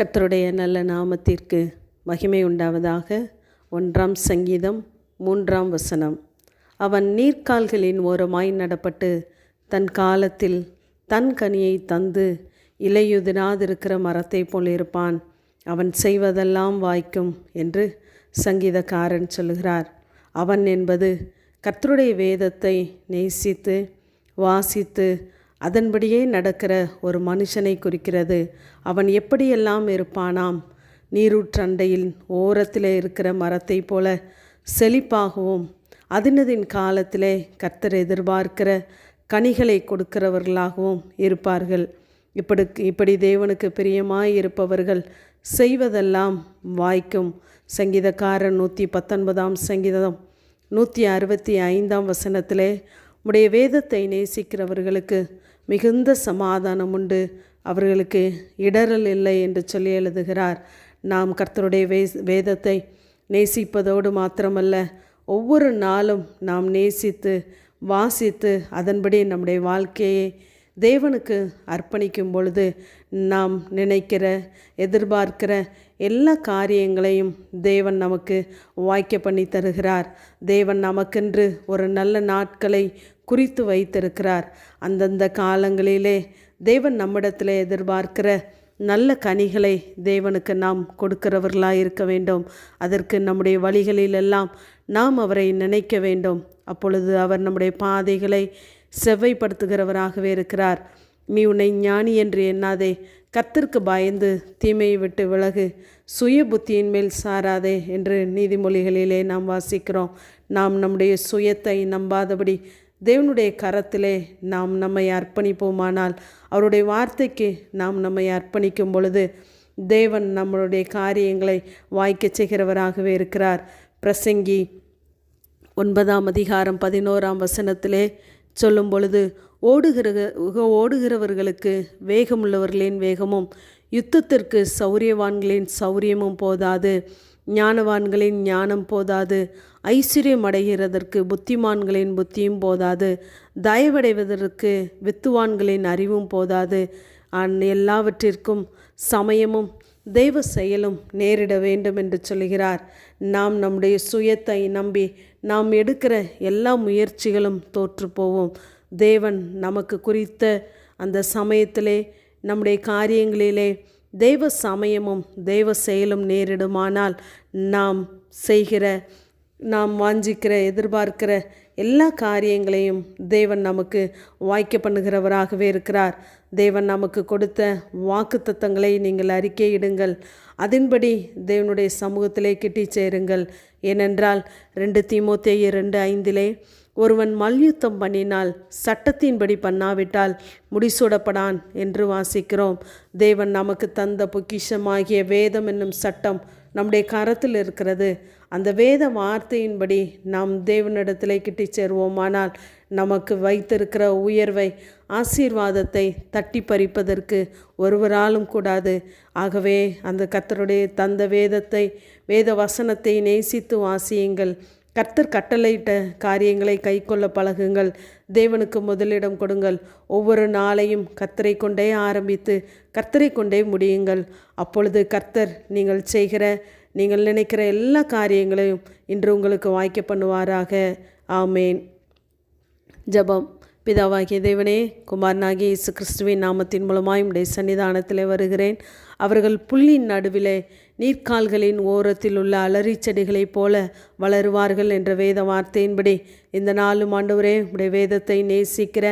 கத்தருடைய நல்ல நாமத்திற்கு மகிமை உண்டாவதாக. ஒன்றாம் சங்கீதம் மூன்றாம் வசனம். அவன் நீர்க்கால்களின் ஓரமாய் நடப்பட்டு தன் காலத்தில் தன் கனியை தந்து இலையுதிராதிருக்கிற மரத்தைப் போல் இருப்பான். அவன் செய்வதெல்லாம் வாய்க்கும் என்று சங்கீதக்காரன் சொல்லுகிறார். அவன் என்பது கர்த்தருடைய வேதத்தை நேசித்து வாசித்து அதன்படியே நடக்கிற ஒரு மனுஷனை குறிக்கிறது. அவன் எப்படியெல்லாம் இருப்பானாம்? நீரூற்றண்டையில் ஓரத்தில் இருக்கிற மரத்தை போல செழிப்பாகவும். அதினதின் காலத்திலே கர்த்தர் எதிர்பார்க்கிற கனிகளை கொடுக்கிறவர்களாகவும் இருப்பார்கள். இப்படி இப்படி தேவனுக்கு பிரியமாய் இருப்பவர்கள் செய்வதெல்லாம் வாய்க்கும். சங்கீதக்காரன் நூற்றி பத்தொன்பதாம் சங்கீதம் நூற்றி அறுபத்தி ஐந்தாம் வசனத்திலே உடைய வேதத்தை நேசிக்கிறவர்களுக்கு மிகுந்த சமாதானம் உண்டு. அவர்களுக்கு இடரல் இல்லை என்று சொல்லி எழுதுகிறார். நாம் கர்த்தருடைய வே வேதத்தை நேசிப்பதோடு மாத்திரமல்ல ஒவ்வொரு நாளும் நாம் நேசித்து வாசித்து அதன்படி நம்முடைய வாழ்க்கையை தேவனுக்கு அர்ப்பணிக்கும் பொழுது நாம் நினைக்கிற எதிர்பார்க்கிற எல்லா காரியங்களையும் தேவன் நமக்கு வாய்க்க பண்ணி தருகிறார். தேவன் நமக்கென்று ஒரு நல்ல நாட்களை குறித்து வைத்திருக்கிறார். அந்தந்த காலங்களிலே தேவன் நம்மிடத்தில் எதிர்பார்க்கிற நல்ல கனிகளை தேவனுக்கு நாம் கொடுக்கிறவர்களாக இருக்க வேண்டும். அதற்கு நம்முடைய வழிகளிலெல்லாம் நாம் அவரை நினைக்க வேண்டும். அப்பொழுது அவர் நம்முடைய பாதைகளை செவ்வைப்படுத்துகிறவராகவே இருக்கிறார். நீ உன்னை ஞானி என்று எண்ணாதே. கத்திற்கு பயந்து தீமையை விட்டு விலகு. சுய புத்தியின் மேல் சாராதே என்று நீதிமொழிகளிலே நாம் வாசிக்கிறோம். நாம் நம்முடைய சுயத்தை நம்பாதபடி தேவனுடைய கரத்திலே நாம் நம்மை அர்ப்பணிப்போமானால் அவருடைய வார்த்தைக்கு நாம் நம்மை அர்ப்பணிக்கும் பொழுது தேவன் நம்மளுடைய காரியங்களை வாய்க்கச் செய்கிறவராகவே இருக்கிறார். பிரசங்கி ஒன்பதாம் அதிகாரம் பதினோராம் வசனத்திலே சொல்லும் பொழுது ஓடுகிற ஓடுகிறவர்களுக்கு வேகமுள்ளவர்களின் வேகமும் யுத்தத்திற்கு சௌரியவான்களின் சௌரியமும் போதாது. ஞானவான்களின் ஞானம் போதாது. ஐஸ்வர்யம் அடைகிறதற்கு புத்திமான்களின் புத்தியும் போதாது. தயவடைவதற்கு வித்துவான்களின் அறிவும் போதாது. எல்லாவற்றிற்கும் சமயமும் தெய்வ செயலும் நேரிட வேண்டும் என்று சொல்கிறார். நாம் நம்முடைய சுயத்தை நம்பி நாம் எடுக்கிற எல்லா முயற்சிகளும் தோற்று போவோம். தேவன் நமக்கு குறித்த அந்த சமயத்திலே நம்முடைய காரியங்களிலே தெய்வ சமயமும் தெய்வ செயலும் நேரிடுமானால் நாம் செய்கிற நாம் வாஞ்சிக்கிற எதிர்பார்க்கிற எல்லா காரியங்களையும் தேவன் நமக்கு வாய்க்க பண்ணுகிறவராகவே இருக்கிறார். தேவன் நமக்கு கொடுத்த வாக்கு தத்தங்களை நீங்கள் அறிக்கையிடுங்கள் அதன்படி தேவனுடைய சமூகத்திலே கிட்டி சேருங்கள். ஏனென்றால் ரெண்டு தீமோத்தேய ரெண்டு ஐந்திலே ஒருவன் மல்யுத்தம் பண்ணினால் சட்டத்தின்படி பண்ணாவிட்டால் முடிசூடப்படான் என்று வாசிக்கிறோம். தேவன் நமக்கு தந்த பொக்கிஷமாகிய வேதம் என்னும் சட்டம் நம்முடைய கரத்தில் இருக்கிறது. அந்த வேத வார்த்தையின்படி நாம் தேவனிடத்தில் கிட்டி சேருவோமானால் நமக்கு வைத்திருக்கிற உயர்வை ஆசீர்வாதத்தை தட்டி பறிப்பதற்கு ஒருவராலும் கூடாது. ஆகவே அந்த கத்தருடைய தந்த வேதத்தை வேத வசனத்தை நேசித்து வாசியுங்கள். கர்த்தர் கட்டளையிட்ட காரியங்களை கை கொள்ள பழகுங்கள். தேவனுக்கு முதலிடம் கொடுங்கள். ஒவ்வொரு நாளையும் கர்த்தரை கொண்டே ஆரம்பித்து கர்த்தரை கொண்டே முடியுங்கள். அப்பொழுது கர்த்தர் நீங்கள் செய்கிற நீங்கள் நினைக்கிற எல்லா காரியங்களையும் இன்று உங்களுக்கு வாய்க்க பண்ணுவாராக. ஆமேன். ஜபம். பிதாவாகிய தேவனே குமாரனாகிய இயேசு கிறிஸ்துவின் நாமத்தின் மூலமாய் உடைய சன்னிதானத்தில் வருகிறேன். அவர்கள் புல்லின் நடுவிலே நீர்க்கால்களின் ஓரத்தில் உள்ள அலறி செடிகளைப் போல வளருவார்கள் என்ற வேத வார்த்தையின்படி இந்த நாளும் ஆண்டவரே உடைய வேதத்தை நேசிக்கிற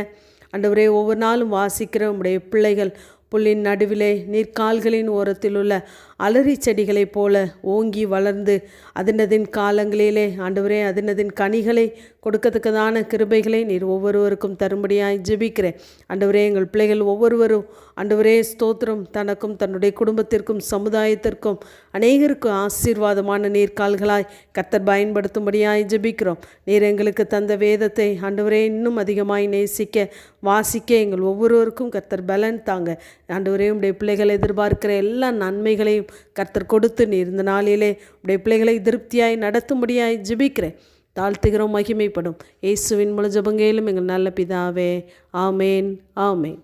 ஆண்டவரே ஒவ்வொரு நாளும் வாசிக்கிற உடைய பிள்ளைகள் புல்லின் நடுவிலே நீர்க்கால்களின் ஓரத்தில் உள்ள அலறி செடிகளைப் போல ஓங்கி வளர்ந்து அதினதின் காலங்களிலே ஆண்டவரே அதினதின் கனிகளை கொடுக்கத்தக்கதான கிருபைகளை நீர் ஒவ்வொருவருக்கும் தரும்படியாய் ஜெபிக்கிறேன். ஆண்டவரே எங்கள் பிள்ளைகள் ஒவ்வொருவரும் ஆண்டவரே ஸ்தோத்திரம். தனக்கும் தன்னுடைய குடும்பத்திற்கும் சமுதாயத்திற்கும் அநேகருக்கும் ஆசீர்வாதமான நீர்கால்களாய் கத்தர் பயன்படுத்தும்படியாய் ஜெபிக்கிறோம். நீர் எங்களுக்கு தந்த வேதத்தை ஆண்டவரே இன்னும் அதிகமாய் நேசிக்க வாசிக்க எங்கள் ஒவ்வொருவருக்கும் கத்தர் பலன் தாங்க. ஆண்டவரே உடைய பிள்ளைகள் எதிர்பார்க்கிற எல்லா நன்மைகளையும் கர்த்தர் கொடுத்து நீ இருந்த நாளிலே உடைய பிள்ளைகளை திருப்தியாய் நடத்தும்படியாய் ஜிபிக்கிறேன். தாழ்த்துகிறோம் மகிமைப்படும். இயேசுவின் முழு ஜபங்கையிலும் எங்கள் நல்ல பிதாவே. ஆமேன் ஆமேன்.